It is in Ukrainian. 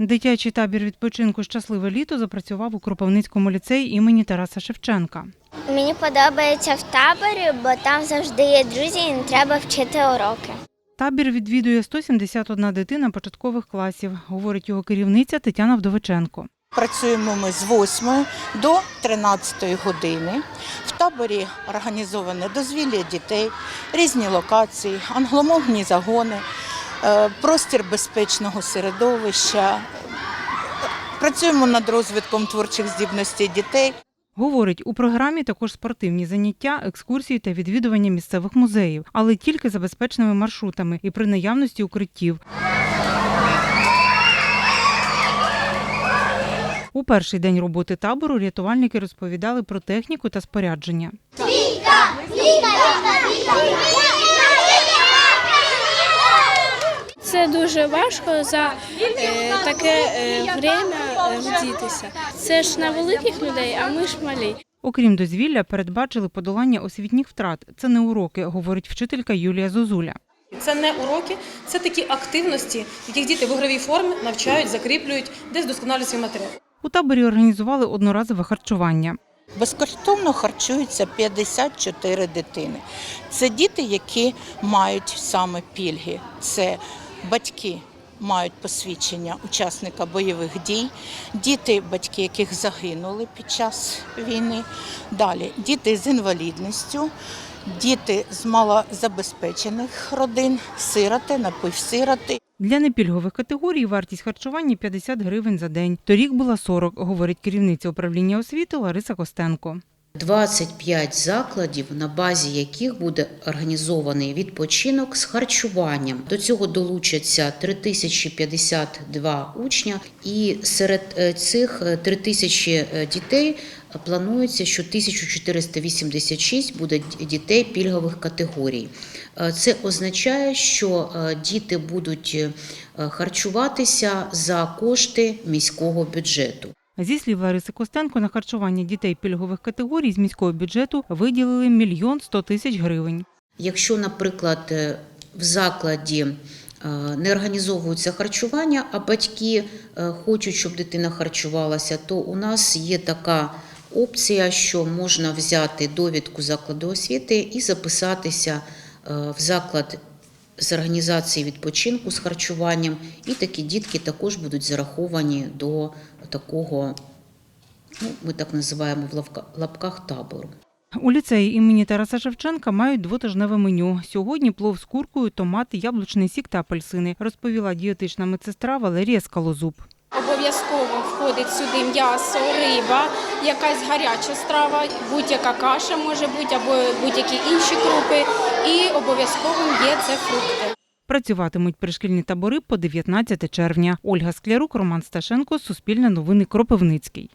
Дитячий табір відпочинку Щасливе літо запрацював у Кропивницькому ліцеї імені Тараса Шевченка. Мені подобається в таборі, бо там завжди є друзі і не треба вчити уроки. Табір відвідує 171 дитина початкових класів, говорить його керівниця Тетяна Вдовиченко. Працюємо ми з 8 до 13 години. В таборі організоване дозвілля дітей, різні локації, англомовні загони, е, простір безпечного середовища. Працюємо над розвитком творчих здібностей дітей. Говорить, у програмі також спортивні заняття, екскурсії та відвідування місцевих музеїв, але тільки за безпечними маршрутами і при наявності укриттів. У перший день роботи табору рятувальники розповідали про техніку та спорядження. Це дуже важко за е, таке е, время е, вдітися. Це ж на великих людей, а ми ж малі. Окрім дозвілля, передбачили подолання освітніх втрат. Це не уроки, говорить вчителька Юлія Зозуля. Це не уроки, це такі активності, в яких діти в ігровій формі навчають, закріплюють, десь вдосконалюють свій матеріал. У таборі організували одноразове харчування. Безкоштовно харчуються 54 дитини. Це діти, які мають саме пільги. Це батьки мають посвідчення учасника бойових дій, діти, батьки яких загинули під час війни. Далі діти з інвалідністю, діти з малозабезпечених родин, сироти, напівсироти. Для непільгових категорій вартість харчування 50 гривень за день. Торік була 40, говорить керівниця управління освіти Лариса Костенко. 25 закладів, на базі яких буде організований відпочинок з харчуванням. До цього долучаться 3052 учня, і серед е, цих е, 3000 дітей е, планується, що 1486 буде дітей пільгових категорій. Е, Це означає, що е, діти будуть е, харчуватися за кошти міського бюджету. Зі слів Лариси Костенко, на харчування дітей пільгових категорій з міського бюджету виділили мільйон 100 тисяч гривень. Якщо, наприклад, е, в закладі е, не організовується харчування, а батьки е, хочуть, щоб дитина харчувалася, то у нас є така опція, що можна взяти довідку закладу освіти і записатися в заклад з організації відпочинку з харчуванням, і такі дітки також будуть зараховані до такого, ну, ми так називаємо в лапках табору. У ліцеї імені Тараса Шевченка мають двотижневе меню. Сьогодні плов з куркою, томати, яблучний сік та апельсини, розповіла дієтична медсестра Валерія Скалозуб. Обов'язково входить сюди м'ясо, риба, якась гаряча страва, будь-яка каша може бути або будь-які інші крупи. І обов'язково є це фрукти. Працюватимуть пришкільні табори по 19 червня. Ольга Склярук, Роман Сташенко, Суспільне новини Кропивницький.